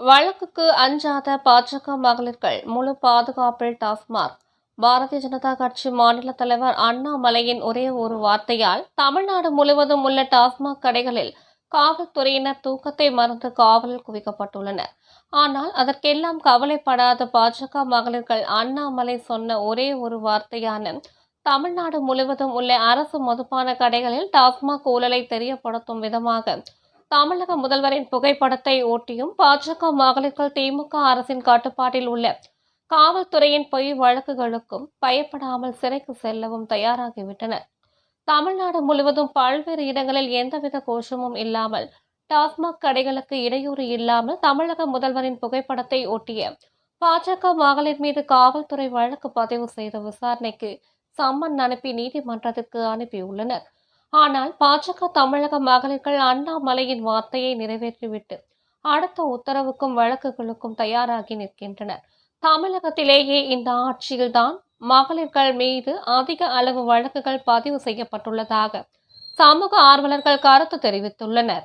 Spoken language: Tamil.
வழக்குக்கு அஞ்சாத பாஜக மகளிர்கள் முழு பாதுகாப்பில் டாஸ்மாக். பாரதிய ஜனதா கட்சி மாநில தலைவர் அண்ணாமலையின் ஒரே ஒரு வார்த்தையால் தமிழ்நாடு முழுவதும் உள்ள டாஸ்மாக் கடைகளில் காவல்துறையினர் தூக்கத்தை மறந்து காவலில் குவிக்கப்பட்டுள்ளனர். ஆனால் அதற்கெல்லாம் கவலைப்படாத பாஜக மகளிர்கள் அண்ணாமலை சொன்ன ஒரே ஒரு வார்த்தையான தமிழ்நாடு முழுவதும் உள்ள அரசு மதுபான கடைகளில் டாஸ்மாக் ஊழலை தெரியப்படுத்தும் விதமாக தமிழக முதல்வரின் புகைப்படத்தை ஒட்டியும் பாஜக மகளிர்கள் திமுக அரசின் கட்டுப்பாட்டில் உள்ள காவல்துறையின் பொய் வழக்குகளுக்கும் பயப்படாமல் சிறைக்கு செல்லவும் தயாராகிவிட்டனர் தமிழ்நாடு முழுவதும் பல்வேறு இடங்களில் எந்தவித கோஷமும் இல்லாமல் டாஸ்மாக் கடைகளுக்கு இடையூறு இல்லாமல் தமிழக முதல்வரின் புகைப்படத்தை ஒட்டிய பாஜக மகளிர் மீது காவல்துறை வழக்கு பதிவு செய்த விசாரணைக்கு சம்மன் அனுப்பி நீதிமன்றத்திற்கு அனுப்பியுள்ளனர். ஆனால் பாஜக தமிழக மகளிர்கள் அண்ணாமலையின் வார்த்தையை நிறைவேற்றிவிட்டு அடுத்த உத்தரவுக்கும் வழக்குகளுக்கும் தயாராகி நிற்கின்றனர். தமிழகத்திலேயே இந்த ஆட்சியில்தான் மகளிர்கள் மீது அதிக அளவு வழக்குகள் பதிவு செய்யப்பட்டுள்ளதாக சமூக ஆர்வலர்கள் கருத்து தெரிவித்துள்ளனர்.